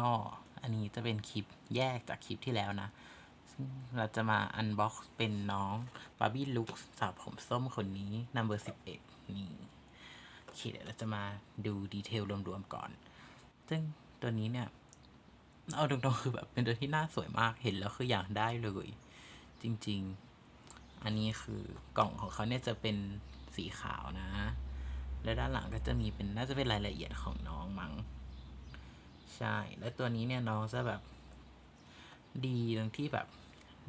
ก็อันนี้จะเป็นคลิปแยกจากคลิปที่แล้วนะ เราจะมาอันบ็อกซ์เป็นน้องบาร์บี้ลุคสาวผมส้มคนนี้ number 11นี่โอเคเดี๋ยวเราจะมาดูดีเทลรวมๆก่อน ซึ่งตัวนี้เนี่ย เอาตรงๆคือแบบเป็นตัวที่น่าสวยมากเห็นแล้วคืออยากได้เลย จริงๆ อันนี้คือกล่องของเขาเนี่ยจะเป็นสีขาวนะ และด้านหลังก็จะมีเป็นน่าจะเป็นรายละเอียดของน้องมั้ง ใช่ แล้วตัวนี้เนี่ยน้องจะแบบ ดีตรงที่แบบ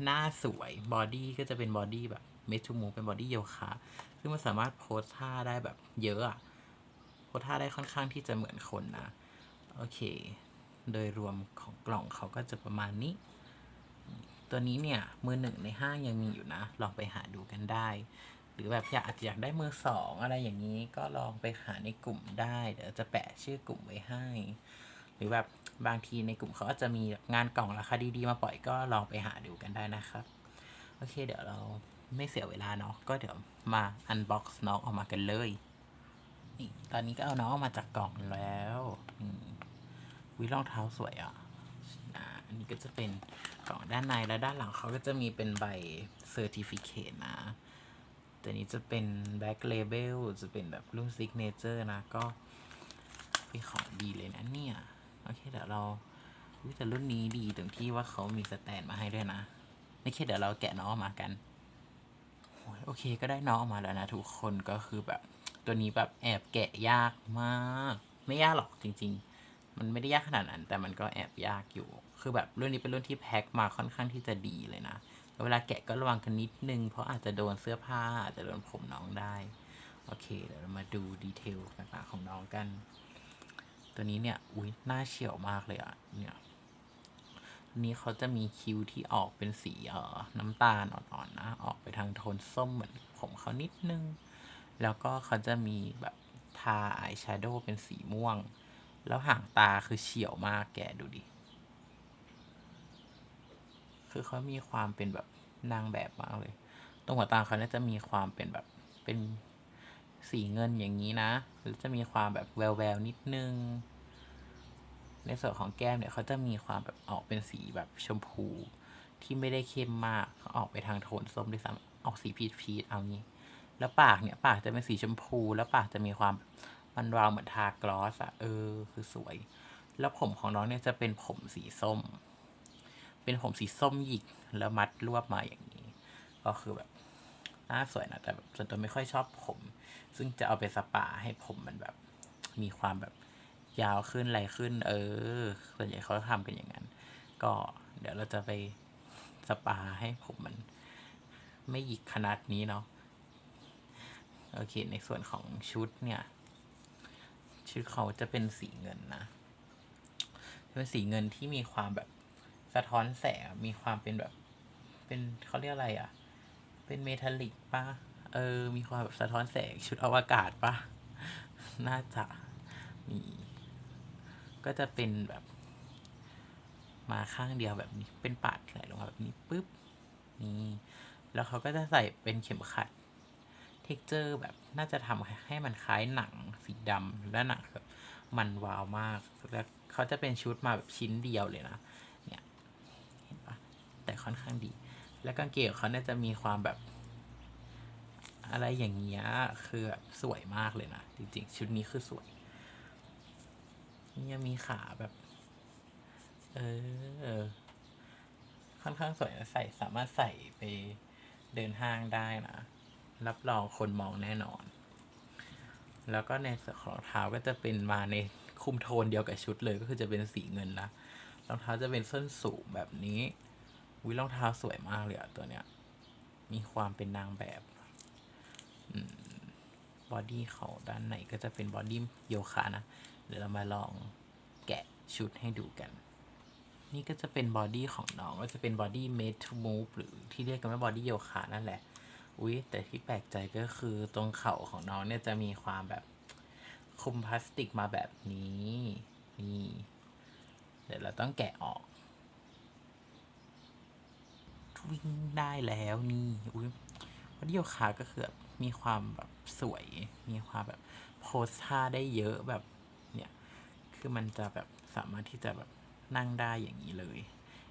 หน้าสวยบอดี้ก็จะเป็นบอดี้แบบเมทูมูเป็นบอดี้โยคะซึ่งมันสามารถโพสท่าได้แบบเยอะอะโพสท่าได้ค่อนข้างที่จะเหมือนคนนะ โอเค โดยรวมของกล่องเขาก็จะประมาณนี้ ตัวนี้เนี่ย มือหนึ่งในห้างยังมีอยู่นะ ลองไปหาดูกันได้ หรือแบบอยากอาจจะอยากได้มือสองอะไรอย่างนี้ก็ลองไปหาในกลุ่มได้ เดี๋ยวจะแปะชื่อกลุ่มไว้ให้ รือแบบบางทีในกลุ่มเขาก็จะมีงานกล่องราคาดีๆมาปล่อยก็ลองไปหาดูกันได้นะครับ โอเค เดี๋ยวเราไม่เสียเวลาเนาะก็เดี๋ยวมาอันบ็อกซ์น้องออกมากันเลยนี่ตอนนี้ก็เอาน้องออกมาจากกล่องแล้ววิรองเท้าสวยอะอ่าอันนี้ก็จะเป็นกล่องด้านในแล้วด้านหลังเขาก็จะมีเป็นใบเซอร์ติฟิเคตนะตัวนี้จะเป็นแบ็กเลเบลจะเป็นแบบรุ่นซิกเนเจอร์นะก็เป็นของดีเลยนะเนี่ย โอเคเดี๋ยวเราอุ๊ยแต่รุ่นนี้ดีตรงที่ว่าเขามีสแตนมาให้ด้วยนะโอเคเดี๋ยวเราแกะน้องออกมากันโอ้ยโอเคก็ได้น้องออกมาแล้วนะทุกคนก็คือแบบ ตัวนี้แบบแอบแกะยากมาก ไม่ยากหรอกจริง ๆ มันไม่ได้ยากขนาดนั้น แต่มันก็แอบยากอยู่ คือแบบรุ่นนี้เป็นรุ่นที่แพ็คมาค่อนข้างที่จะดีเลยนะแล้วเวลาแกะก็ระวังกันนิดนึง เพราะอาจจะโดนเสื้อผ้าอาจจะโดนผมน้องได้ โอเคเดี๋ยวเรามาดูดีเทลต่างๆของน้องกัน ตัวนี้เนี่ย อุ้ยหน้าเฉียวมากเลยอะเนี่ยอันนี้เขาจะมีคิ้วที่ออกเป็นสีเอ่อน้ำตาลอ่อนๆนะ ออกไปทางโทนส้มเหมือนผมเขานิดนึง แล้วก็เขาจะมีแบบทาอายแชโดว์เป็นสีม่วง แล้วหางตาคือเฉียวมากแกดูดิ คือเขามีความเป็นแบบนางแบบมากเลย ตรงหัวตาเขาเนี่ยจะมีความเป็นแบบเป็น สีเงินอย่างนี้นะหรือจะมีความแบบแววแววๆนิดนึง ในส่วนของแก้มเนี่ยเขาจะมีความแบบออกเป็นสีแบบชมพูที่ไม่ได้เข้มมากเขาออกไปทางโทนส้มด้วยซ้ำออกสีพีชพีชเอางี้ แล้วปากเนี่ยปากจะเป็นสีชมพู แล้วปากจะมีความมันวาวเหมือนทากลอสอะเออ คือสวย แล้วผมของน้องเนี่ยจะเป็นผมสีส้ม เป็นผมสีส้มหยิกแล้วมัดรวบมาอย่างนี้ ก็คือแบบ น่าสวยนะแต่ส่วนตัวไม่ค่อยชอบผม ซึ่งจะเอาไปสปาให้ผมมันแบบ มีความแบบยาวขึ้นอะไรขึ้น เออส่วนใหญ่เขาทำกันอย่างนั้น ก็เดี๋ยวเราจะไปสปาให้ผมมัน ไม่หยิกขนาดนี้เนาะโอเค ในส่วนของชุดเนี่ย ชุดเขาจะเป็นสีเงินนะเป็นสีเงินที่มีความแบบสะท้อนแสงมีความเป็นแบบ เป็นเขาเรียกอะไรอะ่ะ เป็นเมทัลลิกปะเออ มีความแบบสะท้อนแสงชุดอวกาศปะน่าจะมีก็จะเป็นแบบ มาข้างเดียวแบบนี้ เป็นปาดไหลลงมาแบบนี้ปุ๊บ นี่ แล้วเขาก็จะใส่เป็นเข็มขัด เท็กเจอร์แบบน่าจะทำให้มันคล้ายหนังสีดำและหนังแบบมันวาวมาก แล้วเขาจะเป็นชุดมาแบบชิ้นเดียวเลยนะ เนี่ย เห็นปะแต่ค่อนข้างดี แล้วกางเกงของเขาเนี่ยจะมีความแบบ อะไรอย่างเงี้ยคือแบบสวยมากเลยนะ จริงๆ ชุดนี้คือสวย นี่ยังมีขาแบบ เออ ค่อนข้างสวยใส่สามารถใส่ไปเดินห้างได้นะ รับรองคนมองแน่นอน แล้วก็ในส่วนของรองเท้าก็จะเป็นมาในคุมโทนเดียวกับชุดเลยก็คือจะเป็นสีเงินนะรองเท้าจะเป็นส้นสูงแบบนี้ วิรองเท้าสวยมากเลยอะตัวเนี้ย มีความเป็นนางแบบบอดี้เขาด้านในก็จะเป็นบอดี้โยคะนะ เดี๋ยวเรามาลองแกะชุดให้ดูกัน นี่ก็จะเป็นบอดี้ของน้องก็จะเป็นบอดี้ made to move หรือที่เรียกกันว่าบอดี้โยคะนั่นแหละ อุ๊ย แต่ที่แปลกใจก็คือตรงเข่าของน้องเนี่ยจะมีความแบบคุมพลาสติกมาแบบนี้ นี่ เดี๋ยวเราต้องแกะออก วิ่งได้แล้วนี่อุ๊ยบอดี้โยคะก็คือแบบมีความแบบสวย มีความแบบโพสท่าได้เยอะแบบเนี่ยคือมันจะแบบสามารถที่จะแบบนั่งได้อย่างนี้เลย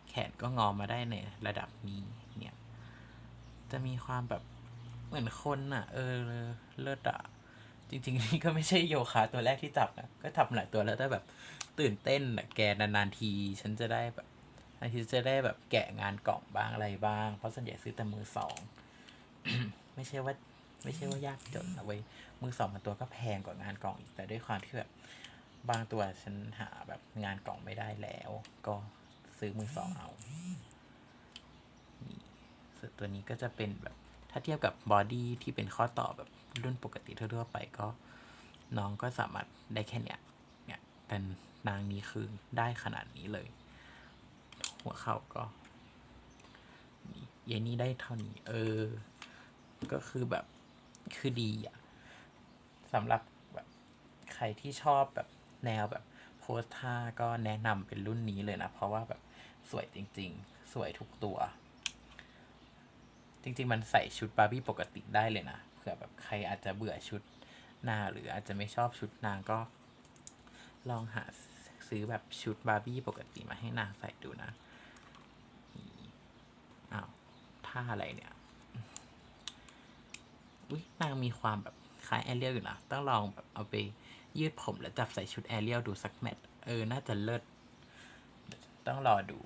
แขนก็งอมาได้ในระดับนี้เนี่ย จะมีความแบบเหมือนคนอะ เออเลิศอะจริงๆ นี่ก็ไม่ใช่โยคะตัวแรกที่จับนะก็ทำหลายตัวแล้วแต่แบบตื่นเต้นอะแกนานๆที ฉันจะได้แบบ นานทีจะได้แบบแกะงานกล่องบ้างอะไรบ้าง เพราะส่วนใหญ่ซื้อแต่มือสอง ไม่ใช่ว่า ไม่ใช่ว่ายากจนนะเว้ยมือสองมันตัวก็แพงกว่างานกล่องอีกแต่ด้วยความที่แบบบางตัวฉันหาแบบงานกล่องไม่ได้แล้ว ก็ซื้อมือสองเอาส่วนตัวนี้ก็จะเป็นแบบถ้าเทียบกับบอดี้ที่เป็นข้อต่อแบบรุ่นปกติทั่วๆไปก็น้องก็สามารถได้แค่เนี้ยเนี่ยแต่นางนี้คือได้ขนาดนี้เลย หัวเข่าก็นี่เยนี่ได้เท่านี้ เออ ก็คือแบบคือดีอะสำหรับแบบใครที่ชอบแบบแนวแบบโพสท่าก็แนะนำเป็นรุ่นนี้เลยนะ เพราะว่าแบบสวยจริง ๆ สวยทุกตัว จริง ๆ มันใส่ชุดบาร์บี้ปกติได้เลยนะเผื่อแบบใครอาจจะเบื่อชุดหน้าหรืออาจจะไม่ชอบชุดนางก็ลองหา ซื้อแบบชุดบาร์บี้ปกติมาให้นางใส่ดูนะอ้าวท่าอะไรเนี่ย อุ้ยนางมีความแบบคล้ายแอเรียลอยู่นะ ต้องลองแบบเอาไปยืดผมแล้วจับใส่ชุดแอเรียลดูสักแมทเออ น่าจะเลิศ ต้องรอดู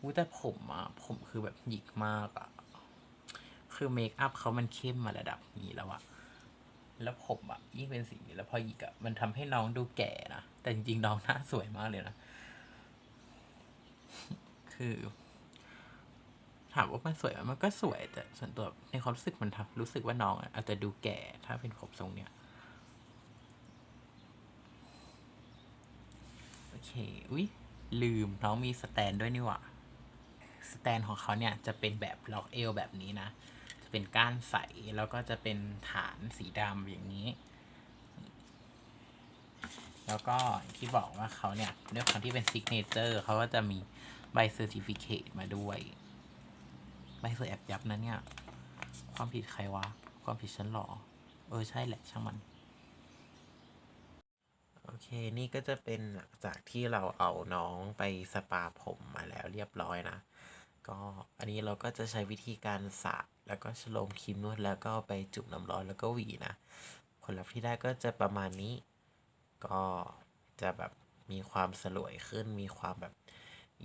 อุ้ยแต่ผมอะผมคือแบบหยิกมากอะคือเมคอัพเขามันเข้มมาระดับนี้แล้วอะ แล้วผมอะยิ่งเป็นสีแล้วพอหยิกอะมันทำให้น้องดูแก่นะ แต่จริงๆน้องหน้าสวยมากเลยนะ คือ ถามว่ามันสวยไหมมันก็สวย แต่ส่วนตัวในความรู้สึกมันทำรู้สึกว่าน้องอาจจะดูแก่ถ้าเป็นผมทรงเนี้ยโอเค อุ๊ยลืมน้องมีสแตนด้วยนี่หว่า สแตนของเขาเนี่ยจะเป็นแบบล็อกเอวแบบนี้นะ เป็นก้านใส แล้วก็จะเป็นฐานสีดำอย่างนี้ แล้วก็ที่บอกว่าเขาเนี่ยด้วยความที่เป็นซิกเนเจอร์เขาก็จะมีใบเซอร์ติฟิเคตมาด้วย ใบเซอร์แอบยับนะเนี่ย ความผิดใครวะ ความผิดฉันหรอ เออ ใช่แหละ ช่างมัน โอเค นี่ก็จะเป็นหลังจากที่เราเอาน้องไปสปาผมมาแล้วเรียบร้อยนะ ก็อันนี้เราก็จะใช้วิธีการสระ แล้วก็ชโลมครีมนวดแล้วก็ไปจุ่มน้ำร้อนแล้วก็หวีนะผลลัพธ์ที่ได้ก็จะประมาณนี้ ก็จะแบบมีความสลวยขึ้น มีความแบบ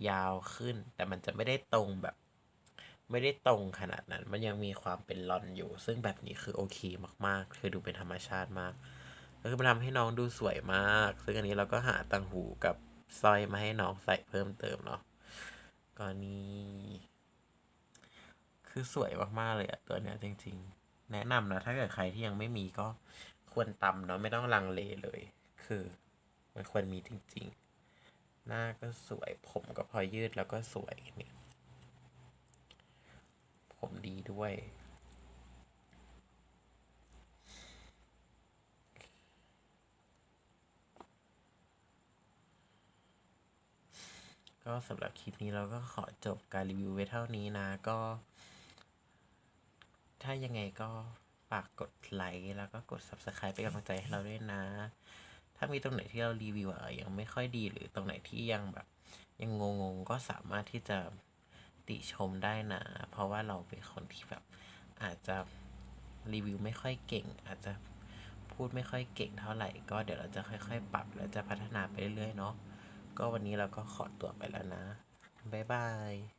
ยาวขึ้น แต่มันจะไม่ได้ตรงแบบ ไม่ได้ตรงขนาดนั้น มันยังมีความเป็นลอนอยู่ ซึ่งแบบนี้คือโอเคมากๆ คือดูเป็นธรรมชาติมากก็คือมันทำให้น้องดูสวยมาก ซึ่งอันนี้เราก็หาตังหูกับสร้อยมาให้น้องใส่เพิ่มเติมเนาะก็นี่ คือสวยมาก ๆ เลยอะตัวเนี้ยจริง ๆ แนะนำนะ ถ้าเกิดใครที่ยังไม่มีก็ควรตำเนาะไม่ต้องลังเลเลย คือ มันควรมีจริง ๆ หน้าก็สวยผมก็พอยืดแล้วก็สวยเนี่ย ผมดีด้วยก็สำหรับคลิปนี้เราก็ขอจบการรีวิวไว้เท่านี้นะ ก็ ถ้ายังไงก็ฝากกดไลค์แล้วก็กด subscribe เป็นกำลังใจให้เราด้วยนะ ถ้ามีตรงไหนที่เรารีวิวอะยังไม่ค่อยดีหรือตรงไหนที่ยังแบบ ยังงงๆก็สามารถที่จะติชมได้นะ เพราะว่าเราเป็นคนที่แบบ อาจจะรีวิวไม่ค่อยเก่ง อาจจะพูดไม่ค่อยเก่งเท่าไหร่ ก็เดี๋ยวเราจะค่อย ๆ ปรับแล้วจะพัฒนาไปเรื่อยๆเนาะก็วันนี้เราก็ขอตัวไปแล้วนะบ๊ายบาย